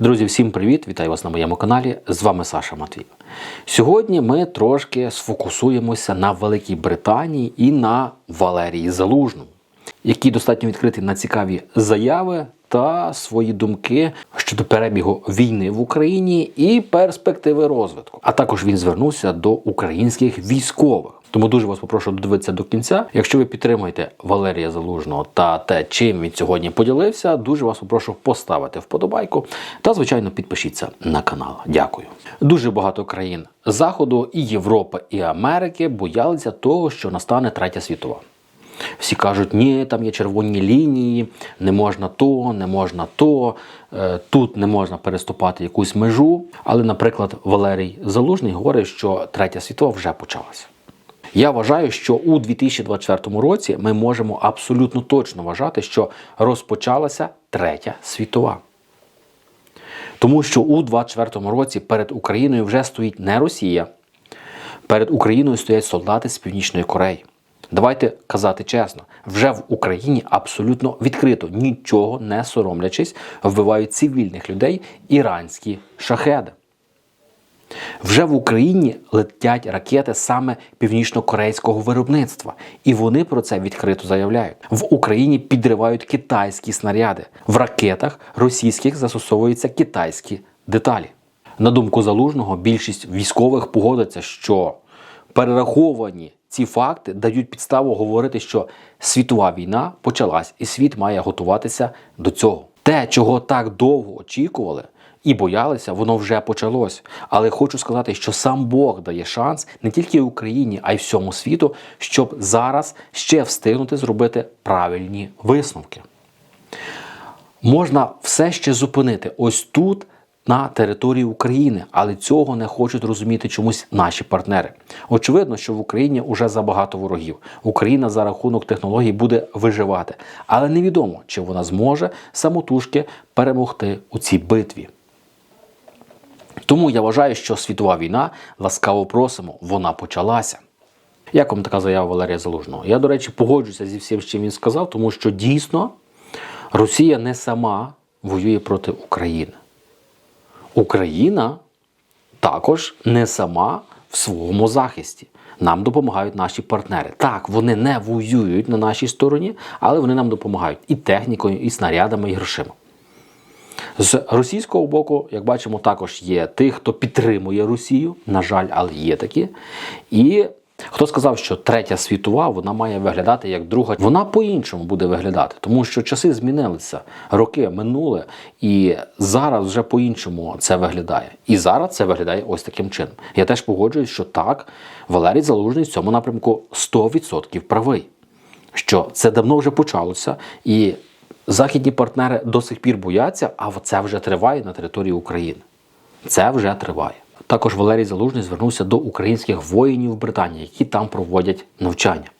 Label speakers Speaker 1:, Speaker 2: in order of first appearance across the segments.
Speaker 1: Друзі, всім привіт! Вітаю вас на моєму каналі. З вами Саша Матвій. Сьогодні ми трошки сфокусуємося на Великій Британії і на Валерії Залужному, який достатньо відкритий на цікаві заяви та свої думки щодо перебігу війни в Україні і перспективи розвитку. А також він звернувся до українських військових. Тому дуже вас попрошу додивитися до кінця. Якщо ви підтримуєте Валерія Залужного та те, чим він сьогодні поділився, дуже вас попрошу поставити вподобайку та, звичайно, підпишіться на канал. Дякую. Дуже багато країн Заходу і Європи і Америки боялися того, що настане третя світова. Всі кажуть, ні, там є червоні лінії, не можна то, не можна то, е, тут не можна переступати якусь межу. Але, наприклад, Валерій Залужний говорить, що третя світова вже почалася. Я вважаю, що у 2024 році ми можемо абсолютно точно вважати, що розпочалася третя світова. Тому що у 2024 році перед Україною вже стоїть не Росія, перед Україною стоять солдати з Північної Кореї. Давайте казати чесно, вже в Україні абсолютно відкрито, нічого не соромлячись, вбивають цивільних людей іранські шахеди. Вже в Україні летять ракети саме північно-корейського виробництва, і вони про це відкрито заявляють. В Україні підривають китайські снаряди. В ракетах російських застосовуються китайські деталі. На думку залужного, більшість військових погодиться, що перераховані ці факти дають підставу говорити, що світова війна почалась, і світ має готуватися до цього. Те, чого так довго очікували і боялися, воно вже почалось. Але хочу сказати, що сам Бог дає шанс не тільки Україні, а й всьому світу, щоб зараз ще встигнути зробити правильні висновки. Можна все ще зупинити ось тут. На території України, але цього не хочуть розуміти чомусь наші партнери. Очевидно, що в Україні вже забагато ворогів. Україна за рахунок технологій буде виживати, але невідомо, чи вона зможе самотужки перемогти у цій битві. Тому я вважаю, що світова війна ласкаво просимо, вона почалася. Як вам така заява Валерія Залужного? Я, до речі, погоджуюся зі всім, що він сказав, тому що дійсно Росія не сама воює проти України. Україна також не сама в своєму захисті. Нам допомагають наші партнери. Так, вони не воюють на нашій стороні, але вони нам допомагають і технікою, і снарядами, і грошима. З російського боку, як бачимо, також є тих, хто підтримує Росію. На жаль, але є такі. І хто сказав, що третя світова вона має виглядати як друга, вона по-іншому буде виглядати, тому що часи змінилися, роки минули, і зараз вже по-іншому це виглядає. І зараз це виглядає ось таким чином. Я теж погоджуюсь, що так, Валерій Залужний в цьому напрямку 100% правий. Що це давно вже почалося, і західні партнери до сих пір бояться, а це вже триває на території України. Це вже триває. Також Валерій Залужний звернувся до українських воїнів в Британії, які там проводять навчання.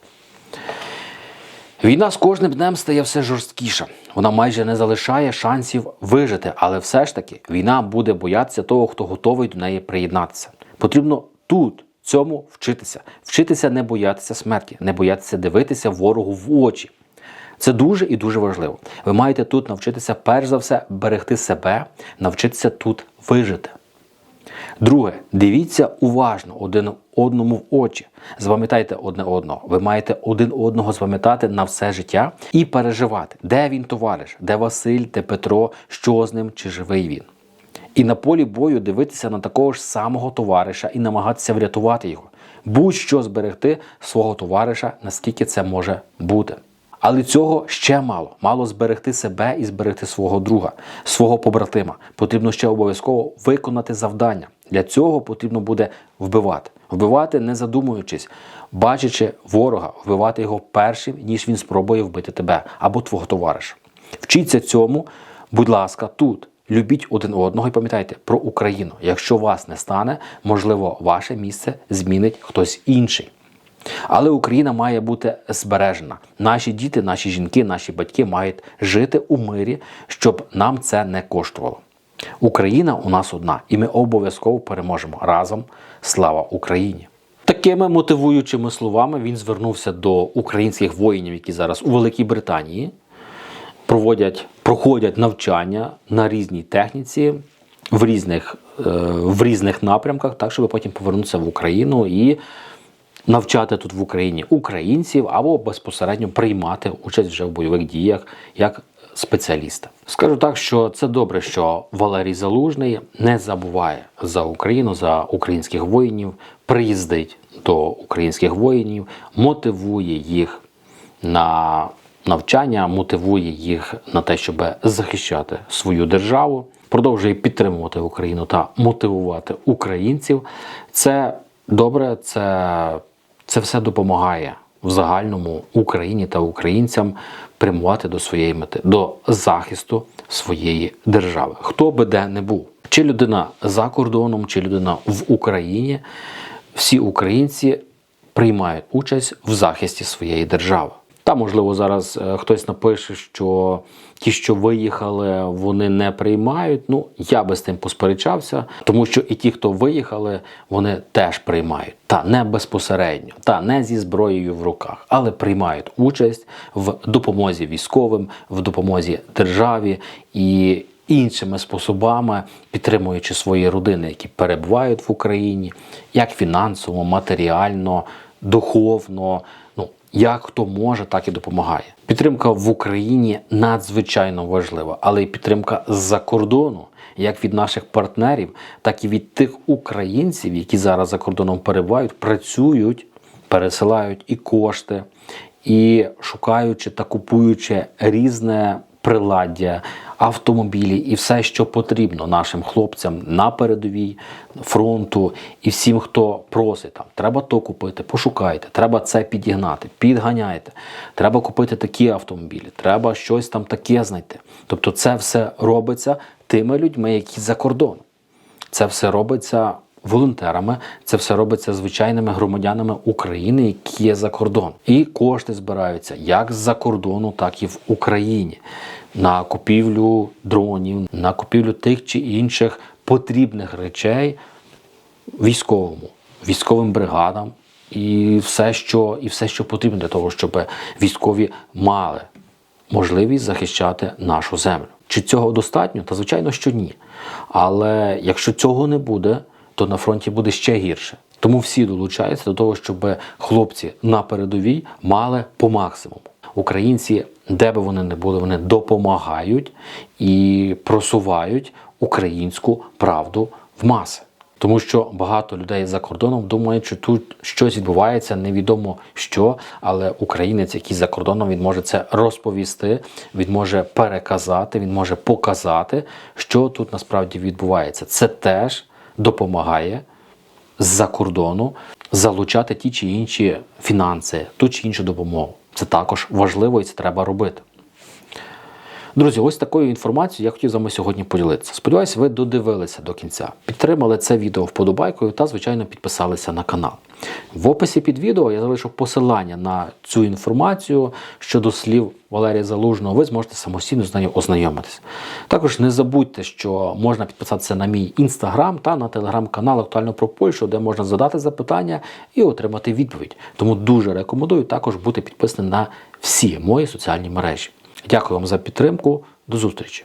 Speaker 1: Війна з кожним днем стає все жорсткіша. Вона майже не залишає шансів вижити, але все ж таки війна буде боятися того, хто готовий до неї приєднатися. Потрібно тут цьому вчитися, вчитися не боятися смерті, не боятися дивитися ворогу в очі. Це дуже і дуже важливо. Ви маєте тут навчитися, перш за все, берегти себе, навчитися тут вижити. Друге, дивіться уважно один одному в очі. Запам'ятайте одне одного. Ви маєте один одного запам'ятати на все життя і переживати, де він товариш, де Василь, де Петро, що з ним, чи живий він. І на полі бою дивитися на такого ж самого товариша і намагатися врятувати його. Будь-що зберегти свого товариша, наскільки це може бути. Але цього ще мало. Мало зберегти себе і зберегти свого друга, свого побратима. Потрібно ще обов'язково виконати завдання. Для цього потрібно буде вбивати. Вбивати, не задумуючись, бачачи ворога, вбивати його першим, ніж він спробує вбити тебе або твого товариша. Вчіться цьому, будь ласка, тут. Любіть один одного і пам'ятайте про Україну. Якщо вас не стане, можливо, ваше місце змінить хтось інший. Але Україна має бути збережена. Наші діти, наші жінки, наші батьки мають жити у мирі, щоб нам це не коштувало. Україна у нас одна, і ми обов'язково переможемо разом. Слава Україні! Такими мотивуючими словами він звернувся до українських воїнів, які зараз у Великій Британії. проводять, проходять навчання на різній техніці в різних, е, в різних напрямках, так щоб потім повернутися в Україну і навчати тут в Україні українців або безпосередньо приймати участь вже в бойових діях як спеціаліста. Скажу так, що це добре, що Валерій Залужний не забуває за Україну, за українських воїнів, приїздить до українських воїнів, мотивує їх на навчання, мотивує їх на те, щоб захищати свою державу, продовжує підтримувати Україну та мотивувати українців. Це добре, це, це все допомагає в загальному Україні та українцям прямувати до своєї мети, до захисту своєї держави. Хто би де не був, чи людина за кордоном, чи людина в Україні, всі українці приймають участь в захисті своєї держави. Та, можливо, зараз е, хтось напише, що ті, що виїхали, вони не приймають. Ну, я би з тим посперечався, тому що і ті, хто виїхали, вони теж приймають. Та не безпосередньо, та не зі зброєю в руках, але приймають участь в допомозі військовим, в допомозі державі і іншими способами, підтримуючи свої родини, які перебувають в Україні, як фінансово, матеріально, духовно. Як хто може, так і допомагає. Підтримка в Україні надзвичайно важлива, але й підтримка з-за кордону, як від наших партнерів, так і від тих українців, які зараз за кордоном перебувають, працюють, пересилають і кошти, і шукаючи та купуючи різне приладдя, автомобілі і все, що потрібно нашим хлопцям на передовій фронту і всім, хто просить там, треба то купити, пошукайте, треба це підігнати, підганяйте, треба купити такі автомобілі, треба щось там таке знайти. Тобто, це все робиться тими людьми, які за кордоном. Це все робиться волонтерами, це все робиться звичайними громадянами України, які є за кордон. І кошти збираються як з-за кордону, так і в Україні на купівлю дронів, на купівлю тих чи інших потрібних речей військовому, військовим бригадам і все, що, і все, що потрібно для того, щоб військові мали можливість захищати нашу землю. Чи цього достатньо? Та звичайно, що ні. Але якщо цього не буде, то на фронті буде ще гірше. Тому всі долучаються до того, щоб хлопці на передовій мали по максимуму. Українці, де би вони не були, вони допомагають і просувають українську правду в маси. Тому що багато людей за кордоном думають, що тут щось відбувається, невідомо що, але українець, який за кордоном, він може це розповісти, він може переказати, він може показати, що тут насправді відбувається. Це теж допомагає з-за кордону залучати ті чи інші фінанси, ту чи іншу допомогу. Це також важливо і це треба робити. Друзі, ось такою інформацією я хотів з вами сьогодні поділитися. Сподіваюся, ви додивилися до кінця, підтримали це відео вподобайкою та, звичайно, підписалися на канал. В описі під відео я залишу посилання на цю інформацію щодо слів Валерія Залужного. Ви зможете самостійно з нею ознайомитися. Також не забудьте, що можна підписатися на мій інстаграм та на телеграм-канал Актуально про Польщу, де можна задати запитання і отримати відповідь. Тому дуже рекомендую також бути підписаним на всі мої соціальні мережі. Дякую вам за підтримку. До зустрічі!